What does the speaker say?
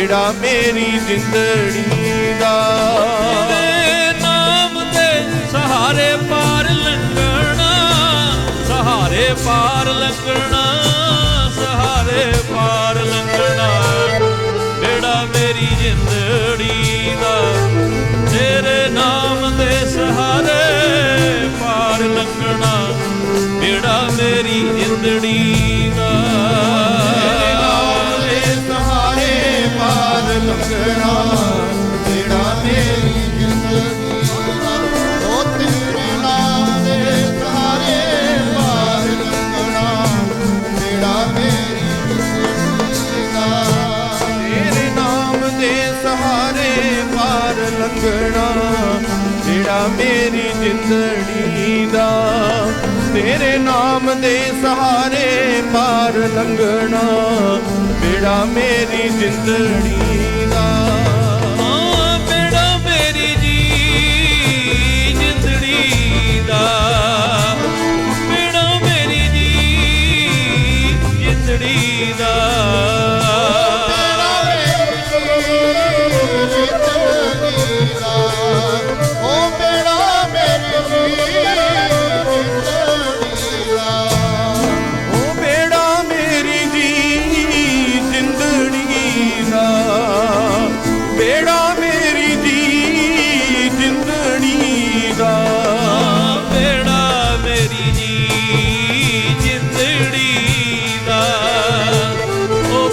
ਬੇੜਾ ਮੇਰੀ ਜਿੰਦੜੀ ਦਾ। ਤੇਰੇ ਨਾਮ ਦੇ ਸਹਾਰੇ ਪਾਰ ਲੰਘਣਾ, ਸਹਾਰੇ ਪਾਰ ਲੰਘਣਾ, ਸਹਾਰੇ ਪਾਰ ਲੰਘਣਾ ਬੇੜਾ ਮੇਰੀ ਜਿੰਦੜੀ ਦਾ। ਤੇਰੇ ਨਾਮ ਦੇ ਸਹਾਰੇ ਪਾਰ ਲੰਘਣਾ ਬੇੜਾ ਮੇਰੀ ਜਿੰਦੜੀ ਲੰਘਣਾ ਜਿਹੜਾ ਮੇਰੀ ਜਿੰਦੜੀ ਦਾ। ਤੇਰੇ ਨਾਮ ਦੇ ਸਹਾਰੇ ਪਾਰ ਲੰਘਣਾ, ਜਿਹੜਾ ਮੇਰੀ ਜਿੰਦੜੀ ਦਾ। ਜਿਹੜਾ ਮੇਰੀ ਜੀ ਜਿੰਦੜੀ ਦਾ। ਜਿਹੜਾ ਮੇਰੀ ਜੀ ਜਿੰਦੜੀ ਦਾ।